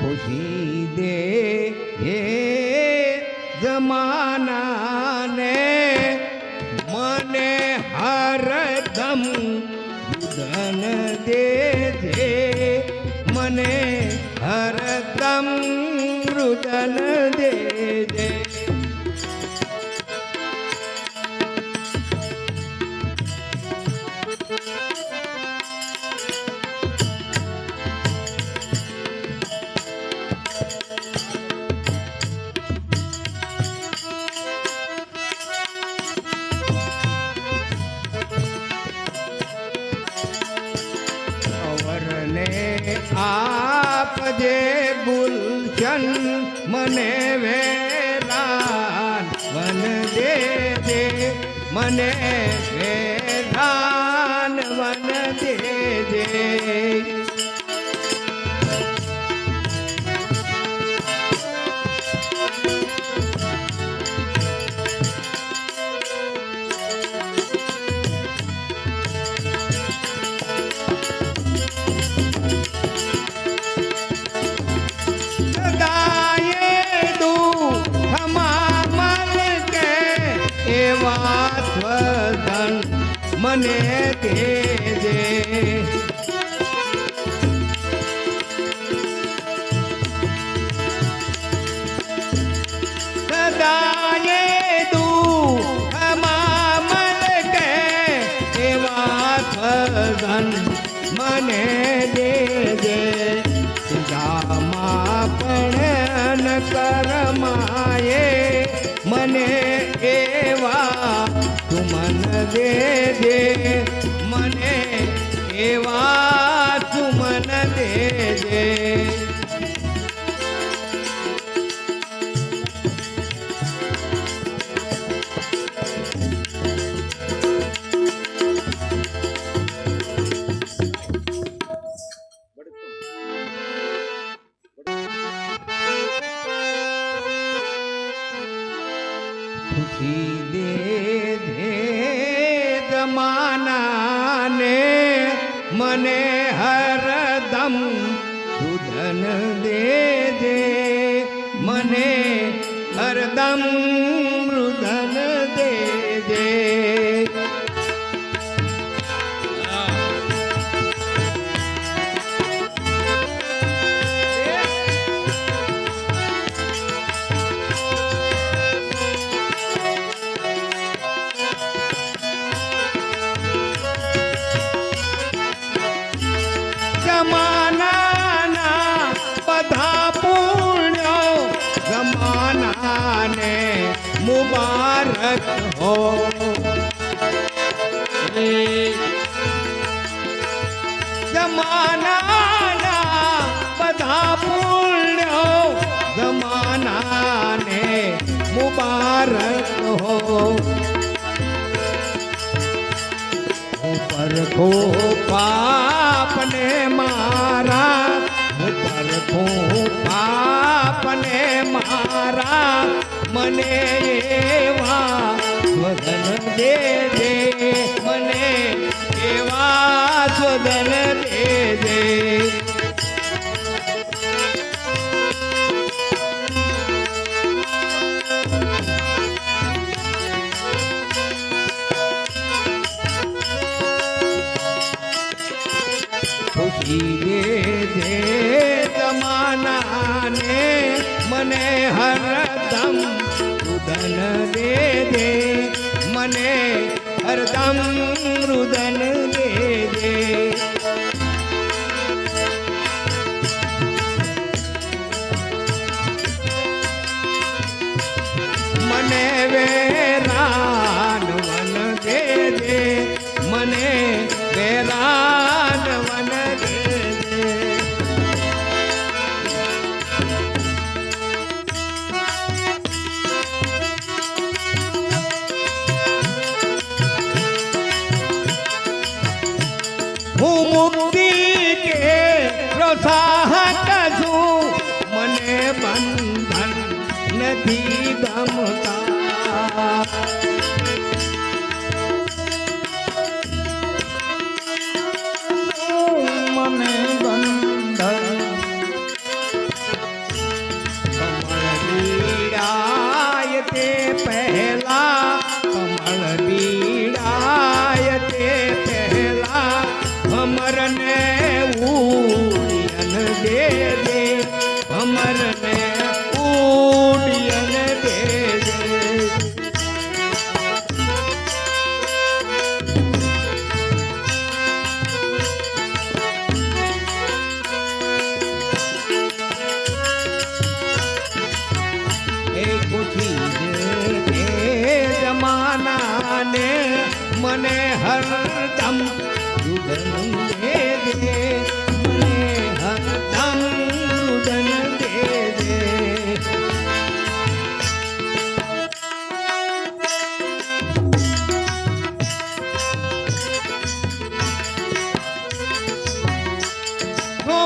ખુશી દે હે જમાનાને મને હરદમ દુદન દે છે મને હરદમ રુદન દે છે દે દે મને વન દે દે. સ્વધન મને દેજે સદાયે દુઃખમાં મન કે એવા સ્વધન મને દેજે. ગામાં પણ કરમાયે મને તું મન દે દે મને એવા તું મન દે ખુશી દે જમાનાને મને હરદમ રુદન દે દે મને હરદમ મુબારક હો. જમાના બધા પુણ્યો જમાનાને મુબારક હો. ઉપર કો પાપને મારા, ઉપર કો પાપને મારા મને એવા સ્વધન દે દે, મને એવા સ્વધન દે દે. ખુશી દે દે જમાનાને મને હરદમ હરદમ રુદન પ્રોત્સાહક છું મને બંધન નથી ગમતા. મને હરદમ રુદન દે દે મને હરદમ રુદન દે દે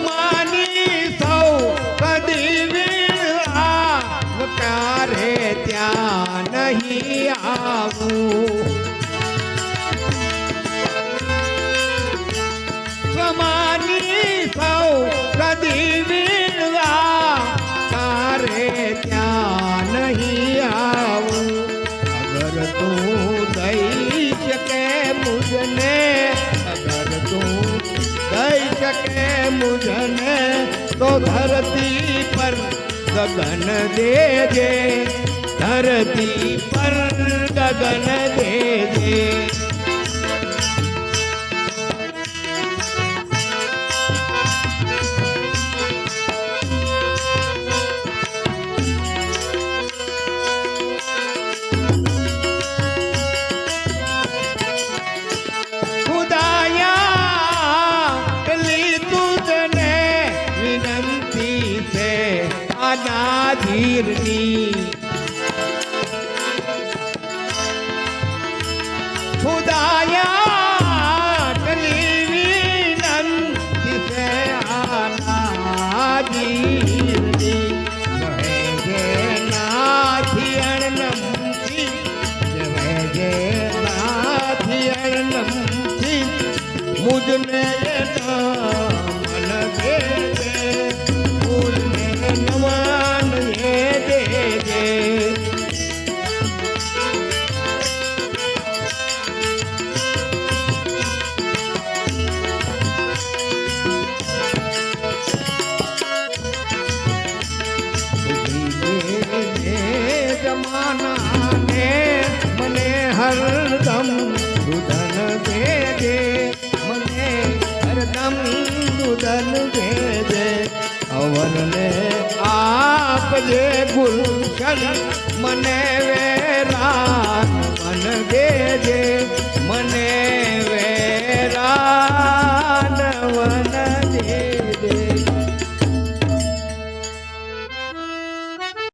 માની સૌ કદી વીણા ક્યારે ત્યાં નહીં આવું સ્વમાની મુજને અગર તું દઈ શકે મુજને, તો ધરતી પર ગગન દેજે, ધરતી પર ગગન દેજે. कीर्ति હરદમ દુધન ભેજે મને હરદમ દુધન ભેજે અવનને આપજે ગુલશન મને વેરા મન ભેજે મને વેરા